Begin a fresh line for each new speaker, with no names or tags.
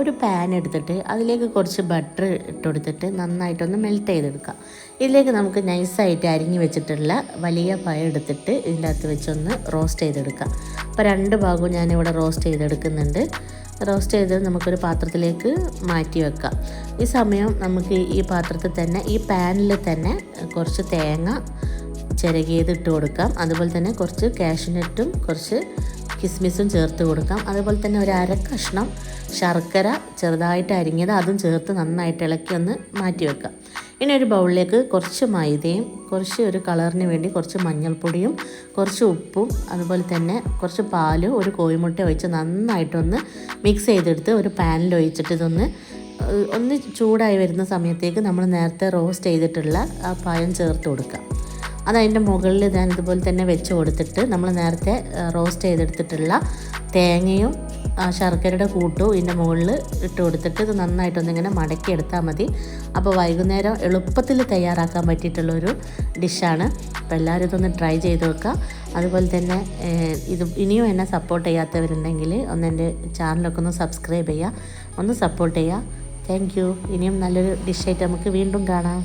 ഒരു പാൻ എടുത്തിട്ട് അതിലേക്ക് കുറച്ച് ബട്ടർ ഇട്ട് കൊടുത്തിട്ട് നന്നായിട്ടൊന്ന് മെൽറ്റ് ചെയ്തെടുക്കാം. ഇതിലേക്ക് നമുക്ക് നൈസായിട്ട് അരിഞ്ഞു വെച്ചിട്ടുള്ള വലിയ പഴം എടുത്തിട്ട് ഇതിന്റെ അകത്ത് വെച്ചൊന്ന് റോസ്റ്റ് ചെയ്തെടുക്കാം. അപ്പോൾ രണ്ട് ഭാഗവും ഞാനിവിടെ റോസ്റ്റ് ചെയ്തെടുക്കുന്നുണ്ട്. റോസ്റ്റ് ചെയ്ത് നമുക്കൊരു പാത്രത്തിലേക്ക് മാറ്റി വെക്കാം. ഈ സമയം നമുക്ക് ഈ പാത്രത്തിൽ തന്നെ ഈ പാനിൽ തന്നെ കുറച്ച് തേങ്ങ ചിരകിയത് ഇട്ട് കൊടുക്കാം. അതുപോലെ തന്നെ കുറച്ച് കാഷ്യൂനട്ടും കുറച്ച് കിസ്മിസും ചേർത്ത് കൊടുക്കാം. അതുപോലെ തന്നെ ഒരു അര കഷ്ണം ശർക്കര ചെറുതായിട്ട് അരിഞ്ഞത് അതും ചേർത്ത് നന്നായിട്ട് ഇളക്കി ഒന്ന് മാറ്റി വെക്കാം ഇനി ഒരു ബൗളിലേക്ക് കുറച്ച് മൈദയും കുറച്ച് ഒരു കളറിന് വേണ്ടി കുറച്ച് മഞ്ഞൾപ്പൊടിയും കുറച്ച് ഉപ്പും അതുപോലെ തന്നെ കുറച്ച് പാലും ഒരു കോഴിമുട്ട ഒഴിച്ച് നന്നായിട്ടൊന്ന് മിക്സ് ചെയ്തെടുത്ത് ഒരു പാനിൽ ഒഴിച്ചിട്ട് ഇതൊന്ന് ഒന്ന് ചൂടായി വരുന്ന സമയത്തേക്ക് നമ്മൾ നേരത്തെ റോസ്റ്റ് ചെയ്തിട്ടുള്ള ആ പഴം ചേർത്ത് കൊടുക്കാം അത് അതിന്റെ മുകളിൽ ഞാൻ ഇതുപോലെ തന്നെ വെച്ച് കൊടുത്തിട്ട് നമ്മൾ നേരത്തെ റോസ്റ്റ് ചെയ്തെടുത്തിട്ടുള്ള തേങ്ങയും ശർക്കരയുടെ കൂട്ടും ഇതിന്റെ മുകളിൽ ഇട്ട് കൊടുത്തിട്ട് ഇത് നന്നായിട്ടൊന്നിങ്ങനെ മടക്കി എടുത്താൽ മതി. അപ്പോൾ വൈകുന്നേരം എളുപ്പത്തിൽ തയ്യാറാക്കാൻ പറ്റിയിട്ടുള്ളൊരു ഡിഷാണ്. അപ്പോൾ എല്ലാവരും ഇതൊന്ന് ട്രൈ ചെയ്ത് വെക്കുക അതുപോലെ തന്നെ ഇത് ഇനിയും എന്നെ സപ്പോർട്ട് ചെയ്യാത്തവരുണ്ടെങ്കിൽ ഒന്ന് എന്റെ ചാനലൊക്കെ ഒന്ന് സബ്സ്ക്രൈബ് ചെയ്യുക. ഒന്ന് സപ്പോർട്ട് ചെയ്യുക. Thank you. ഇനിയും നല്ലൊരു ഡിഷായിട്ട് നമുക്ക് വീണ്ടും കാണാം.